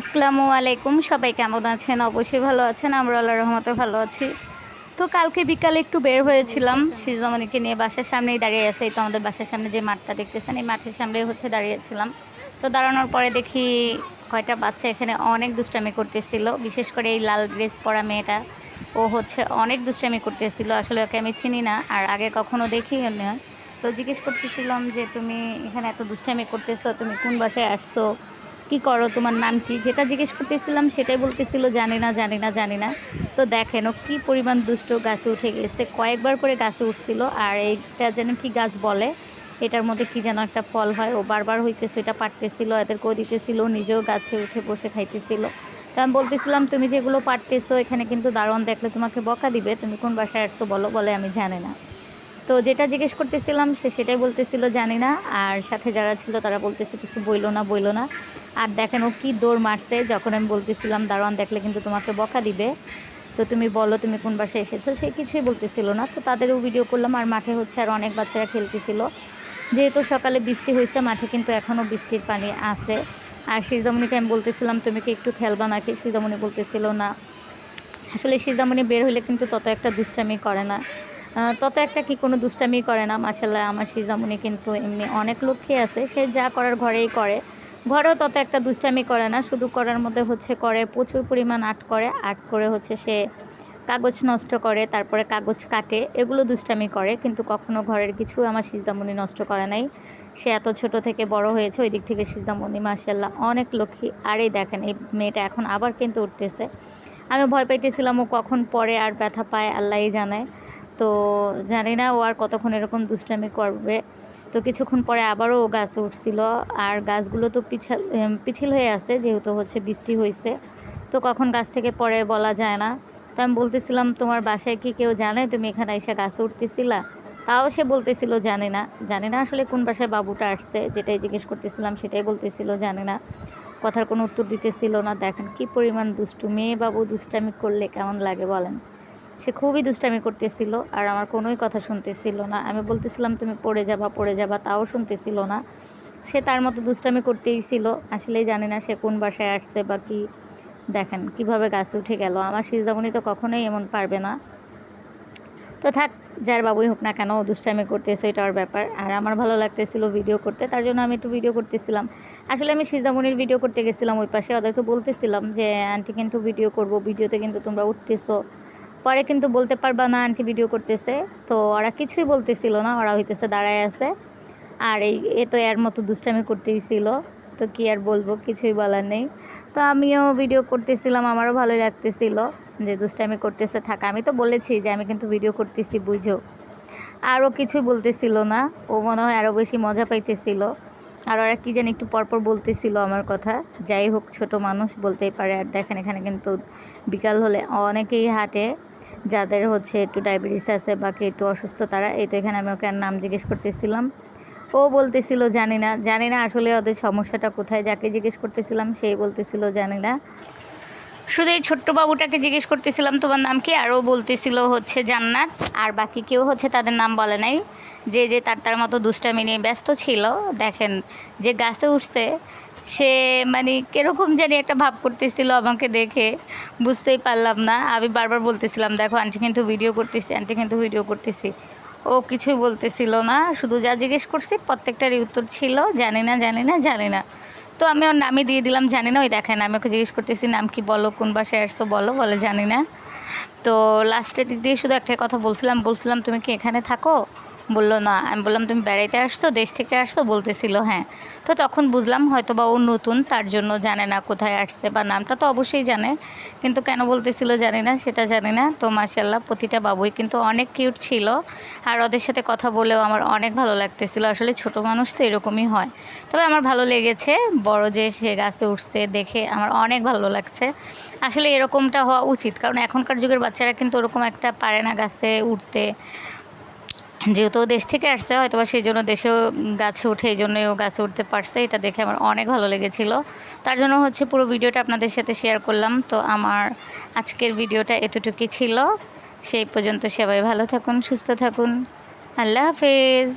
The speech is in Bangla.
আসসালামু আলাইকুম। সবাই কেমন আছেন? অবশ্যই ভালো আছেন। আমরা আল্লাহ রহমতে ভালো আছি। তো কালকে বিকালে একটু বের হয়েছিলাম। সিজমণিকে নিয়ে বাসার সামনেই দাঁড়িয়ে আছে। এই তো আমাদের বাসার সামনে যে মাঠটা দেখতেছেন, এই মাঠের সামনেই হচ্ছে দাঁড়িয়েছিলাম। তো দাঁড়ানোর পরে দেখি কয়টা বাচ্চা এখানে অনেক দুষ্টামি করতেছিল। বিশেষ করে এই লাল ড্রেস পরা মেয়েটা। ও হচ্ছে অনেক দুষ্টামি করতেছিল। আসলে ওকে আমি চিনি না। আর আগে কখনো দেখিও না। তো জিজ্ঞেস করতেছিলাম যে, তুমি এখানে এত দুষ্টামি করতেছো? তুমি কোন বাসায় আসছো? কি করো তোমার নাম কি? যেটা জিজ্ঞেস করতেছিলাম সেটাই বলতেছিল, জানি না জানি না জানি না। তো দেখেন ও কী পরিমাণ দুষ্ট গাছে উঠে গেছে। কয়েকবার করে গাছে উঠছিল আর এইটা যেন কি গাছ বলে? এটার মধ্যে কি যেন একটা ফল হয়। ও বারবার হইতেছে, এটা পারতেছিল এদেরকেও দিতেছিল, নিজেও গাছে উঠে বসে খাইতেছিল। তো আমি বলতেছিলাম, তুমি যেগুলো পারতেছো, এখানে কিন্তু দারোয়ান দেখলে তোমাকে বকা দিবে। তুমি কোন বাসায় আসছো বলো, বলে আমি জানি না। তো যেটা জিজ্ঞেস করতেছিলাম, সে সেটাই বলতেছিল, জানি না। আর সাথে যারা ছিল, তারা বলতেছে কিছু বইলো না বইলো না। আর দেখেন ও কী দৌড় মারছে, যখন আমি বলতেছিলাম, দারোয়ান দেখলে কিন্তু তোমাকে বকা দিবে। তো তুমি বলো, তুমি কোন বাসায় এসেছ? সে কিছুই বলতেছিল না। তো তাদেরও ভিডিও করলাম, আর মাঠে হচ্ছে আর অনেক বাচ্চারা খেলতেছিল। যেহেতু সকালে বৃষ্টি হয়েছে, মাঠে কিন্তু এখনও বৃষ্টির পানি আছে। আর সিজদামণিকে আমি বলতেছিলাম, তুমি কি একটু খেলবা নাকি? সিজদামণি বলতেছিল না। আসলে সিজদামণি বের হলে কিন্তু তত একটা দুষ্টামি করে না। তত একটা কি কোনো দুষ্টামি করে না মাসাল্লাহ আমার সিজামণি কিন্তু এমনি অনেক লক্ষ্যে আছে। সে যা করার ঘরেই করে। ঘরেও তত একটা দুষ্টামি করে না, শুধু করার মধ্যে হচ্ছে করে, প্রচুর পরিমাণ আর্ট করে। আর্ট করে হচ্ছে সে কাগজ নষ্ট করে, তারপরে কাগজ কাটে, এগুলো দুষ্টামি করে। কিন্তু কখনো ঘরের কিছু আমার সিজদামণি নষ্ট করে নাই। সে এত ছোট থেকে বড় হয়েছে ওই দিক থেকে সিজদামণি মাসাল্লাহ অনেক লক্ষ্মী। আর এই দেখেন, এই মেয়েটা এখন আবার কিন্তু উঠতেছে। আমি ভয় পাইতেছিলাম ও কখন পরে আর ব্যথা পায়, আল্লাহই জানায় তো জানি না ও আর কতক্ষণ এরকম দুষ্টামি করবে। তো কিছুক্ষণ পরে আবারও ও গাছে উঠছিল। আর গাছগুলো তো পিছাল পিছিল হয়ে আছে, যেহেতু হচ্ছে বৃষ্টি হয়েছে তো কখন গাছ থেকে পরে বলা যায় না। তো আমি বলতেছিলাম, তোমার বাসায় কি কেউ জানে তুমি এখানে এসে গাছে উঠতেছিলা? তাও সে বলতেছিল, জানে না। জানে না আসলে কোন বাসায় বাবুটা আসছে, যেটাই জিজ্ঞেস করতেছিলাম সেটাই বলতেছিল, জানে না। কথার কোনো উত্তর দিতেছিল না। দেখেন কি পরিমাণ দুষ্টু মেয়ে বাবু দুষ্টামি করলে কেমন লাগে বলেন? সে খুবই দুষ্টামি করতেছিল আর আমার কোনোই কথা শুনতেছিল না। আমি বলতেছিলাম, তুমি পড়ে যাবা পড়ে যাবা। তাও শুনতেছিল না। সে তার মতো দুষ্টামি করতেই ছিল। আসলেই জানি না সে কোন বাসায় আসছে বা কি। দেখেন কীভাবে গাছে উঠে গেল। আমার সিজামণি তো কখনোই এমন পারবে না। তো থাক, যার বাবুই হোক না কেন দুষ্টামি করতেছে, এটা ওর ব্যাপার। আর আমার ভালো লাগতেছিল ভিডিও করতে, তার জন্য আমি একটু ভিডিও করতেছিলাম। আসলে আমি সিজামণির ভিডিও করতে গেছিলাম ওই পাশে। ওদেরকে বলতেছিলাম যে, আন্টি কিন্তু ভিডিও করব ভিডিওতে কিন্তু তোমরা উঠতেছো। পরে কিন্তু বলতে পারবা না, আন্টি ভিডিও করতেছে। তো ওরা কিছুই বলতেছিল না, ওরা হইতেছে দাঁড়ায় আছে। আর এই, এ তো এর মতো দুষ্টামি করতেই ছিল তো কি আর বলব, কিছুই বলার নেই। তো আমিও ভিডিও করতেছিলাম, আমারও ভালো লাগতেছিল যে দুষ্টামি করতেছে, থাকা, আমি তো বলেছি যে আমি কিন্তু ভিডিও করতেছি, বুঝো। আরও কিছুই বলতেছিল না, ও মনে হয় আরও বেশি মজা পাইতেছিল। আর ওরা কী জানি একটু পরপর বলতেছিল আমার কথা, যাই হোক, ছোট মানুষ বলতেই পারে। আর দেখেন, এখানে কিন্তু বিকাল হলে অনেকেই হাঁটে। যাদের হচ্ছে একটু ডায়াবেটিস আছে বা কে একটু অসুস্থ তারা, এই তো এখানে আমি ওকে নাম জিজ্ঞেস করতেছিলাম। ও বলতেছিল, জানি না। জানি না আসলে ওদের সমস্যাটা কোথায়, যাকে জিজ্ঞেস করতেছিলাম, সেই বলতেছিল, জানি না। শুধু এই ছোট্ট বাবুটাকে জিজ্ঞেস করতেছিলাম, তোমার নাম কি? আরও বলতেছিল হচ্ছে জান্নাত, আর বাকি কেউ হচ্ছে তাদের নাম বলে নাই। যে যে তার তার মতো দুষ্টামি নিয়ে ব্যস্ত ছিল, দেখেন যে গাছে উঠছে, সে মানে কীরকম জানি একটা ভাব করতেছিল আমাকে দেখে, বুঝতেই পারলাম না। আমি বারবার বলতেছিলাম, দেখো আন্টি কিন্তু ভিডিও করতেছি আন্টি কিন্তু ভিডিও করতেছি। ও কিছুই বলতেছিল না, শুধু যা জিজ্ঞেস করছি, প্রত্যেকটারই উত্তর ছিল, জানি না জানি না জানি না। তো আমি ওর নামই দিয়ে দিলাম, জানি না, ওই দেখেন, আমি ওকে জিজ্ঞেস করতেছি, নাম কি বলো? কোন বাসায় আসছো বলো? বলে, জানি না। তো লাস্টের দিক দিয়ে শুধু একটা কথা বলছিলাম বলছিলাম, তুমি কি এখানে থাকো? বলল, না। আমি বললাম, তুমি বেড়াইতে আসছো, দেশ থেকে আসছো? বলতেছিল হ্যাঁ। তো তখন বুঝলাম হয়তো বা ও নতুন, তার জন্য জানে না কোথায় আসছে বা নামটা তো অবশ্যই জানে, কিন্তু কেন বলতেছিল জানি না, সেটা জানি না। তো মাসাল্লাহ প্রতিটা বাবুই কিন্তু অনেক কিউট ছিল। আর ওদের সাথে কথা বলেও আমার অনেক ভালো লাগতেছিল। আসলে ছোট মানুষ তো এরকমই হয়। তবে আমার ভালো লেগেছে। বড় যে সে গাছে উঠছে, দেখে আমার অনেক ভালো লাগছে। আসলে এরকমটা হওয়া উচিত। কারণ এখনকার যুগের বাচ্চারা কিন্তু ওরকম একটা পারে না গাছে উঠতে। যেহেতু দেশ থেকে আসছে হয়তো বা সেই জন্য দেশেও গাছে উঠে এই জন্যই ও গাছে উঠতে পারছে। এটা দেখে আমার অনেক ভালো লেগেছিল। তার জন্য হচ্ছে পুরো ভিডিওটা আপনাদের সাথে শেয়ার করলাম। তো আমার আজকের ভিডিওটা এতটুকুই ছিল। সেই পর্যন্ত সবাই ভালো থাকুন, সুস্থ থাকুন। আল্লাহ হাফেজ।